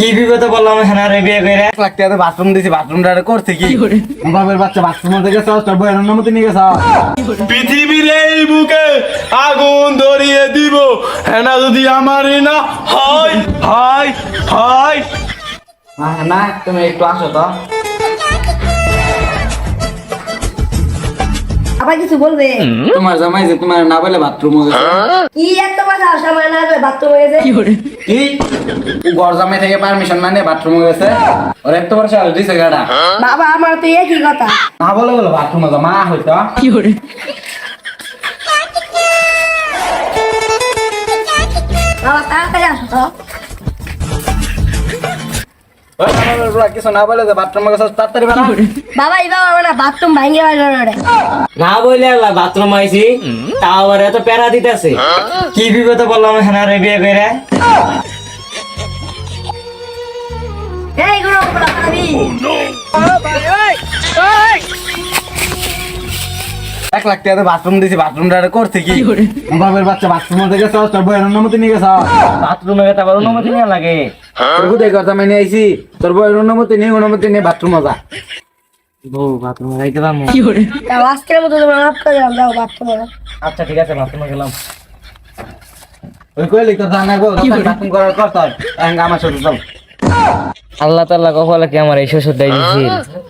কি বিপদে বললাম হ্যাঁ রে বিয়ে করে? এক লাখ টাকা বাথরুম দিছি বাথরুমটা করছে কি? বাবার বাচ্চা বাথরুম তোর বইয়ের অনুমতি নিয়ে গেছ? পৃথিবীর এই বুকে আগুন ধরিয়ে দিব। হেনা যদি আমারই না হয় হয় হয় না তুমি একটু আসো তো। আবার কিছু বলবে? তোমার জামাই যে তোমার না বলে বাথরুম গেছে। কি এত কথা? সামনে না বলে বাথরুমে গেছে? কি গড় জামাই থেকে পারমিশন না নিয়ে বাথরুম গেছে? ওর একটা বড় সাহস দিছে গাড়া। বাবা আমার তো একই কথা। না বলে বলে বাথরুম মা হইতো। কি করে বাবা তাড়াতাড়ি আসো তো। কিছু না বলে বাথরুম তাড়াতাড়ি বানা বাবা এই বাবা বাথরুম ভাঙে না বলে বাথরুম আইছি তাও আবার এত প্যারা দিতেছে। কি বিপদে বললাম হ্যাঁ রে বিয়ে করে? এই গুলো এক লাখ টাকা বাথরুম দিছি বাথরুমটা করছে কি? বাবার বাচ্চা বাথরুম মধ্যে গেছে তোর বইয়ের অনুমতি নিয়ে গেছে। বাথরুমে গেতে আবার অনুমতি নিয়ে লাগে। তোর কথা মেনে আইছি তোর বইয়ের অনুমতি নেই অনুমতি নেই বাথরুম যা। বউ বাথরুমে যাইতে পারব? তাও আজকের মতো তোমার মাফ করে দিলাম যাও বাথরুমে আচ্ছা ঠিক আছে বাথরুমে গেলাম। ওই কইলি তোর জানা গো বাথরুম করার এখন আমার সাথে চল। আল্লাহ তাল্লাহ কি আমার এই শ্বশুর দায় দিছিল?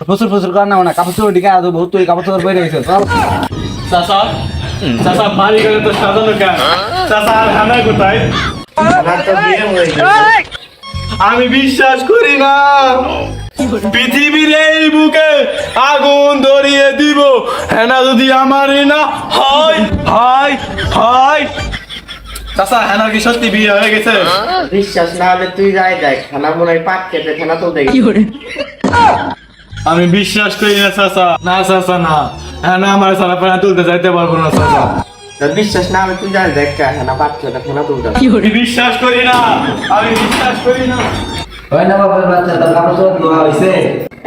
ফুসুর ফুসুর কর না না কাপড় চোপড় দিকে আদৌ বহুত তুই কাপড় চোপড় বেরিয়ে গেছে। চাচা চাচা বাড়ি করে তো সাজানো কেন? চাচা আর হেনা কোথায়? আমি বিশ্বাস করি না। পৃথিবীর এই বুকে আগুন ধরিয়ে দিব। হেনা যদি আমারই না হয় হয় হয় চাচা হেনার কি সত্যি বিয়ে হয়ে গেছে? বিশ্বাস না হলে তুই যাই দেখ খানা মনে হয় পাক কেটে খানা তো দেখি। আমি বিশ্বাস করি না চাচা। না চাচা না। হেনা আমার সারা পানা তুলতে যাইতে পারব না চাচা। বিশ্বাস না হলে তুই যাই দেখ পাক কেটে খানা তুলতে বিশ্বাস করি না। আমি বিশ্বাস করি না। ওই না বাবার বাচ্চা তোর কাপড় চোপড় ধোয়া হইছে।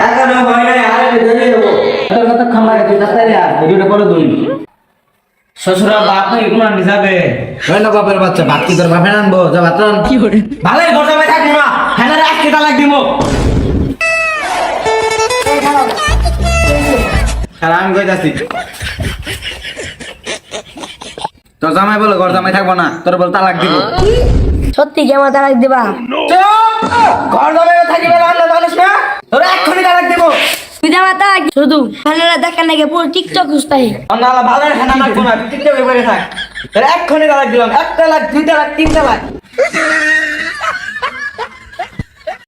এখনও হয় নাই আরে ধরে দেবো তোর কথা খাম লাগে? তুই তাড়াতাড়ি আয় ভিডিওটা করে দুই শ্বশুরা বাপ নাকি কোন আনতে যাবে ওই না বাচ্চা ভাত কি তোর বাপে আনব? যা ভাত রান ভালোই ঘরটা ভাই থাকব না হ্যাঁ রে আজকে তালাক দিব সারা আমি কই যাচ্ছি তোর জামাই বলে ঘর জামাই থাকব না তোর বল তালাক দিব। সত্যি কি আমার তালাক দিবা? ঘর জমে থাকিবে না জানিস না? তোরা এক্ষুনি তালাক দিব। তালাক শুধু ফ্যানেরা দেখা নাকি পুরো টিকটক না আল্লাহ ভালো খানা লাগবো না টিকটকে বসে থাক। তোরা এক্ষুনি তালাক দিলাম এক তালাক দুই তালাক তিন তালাক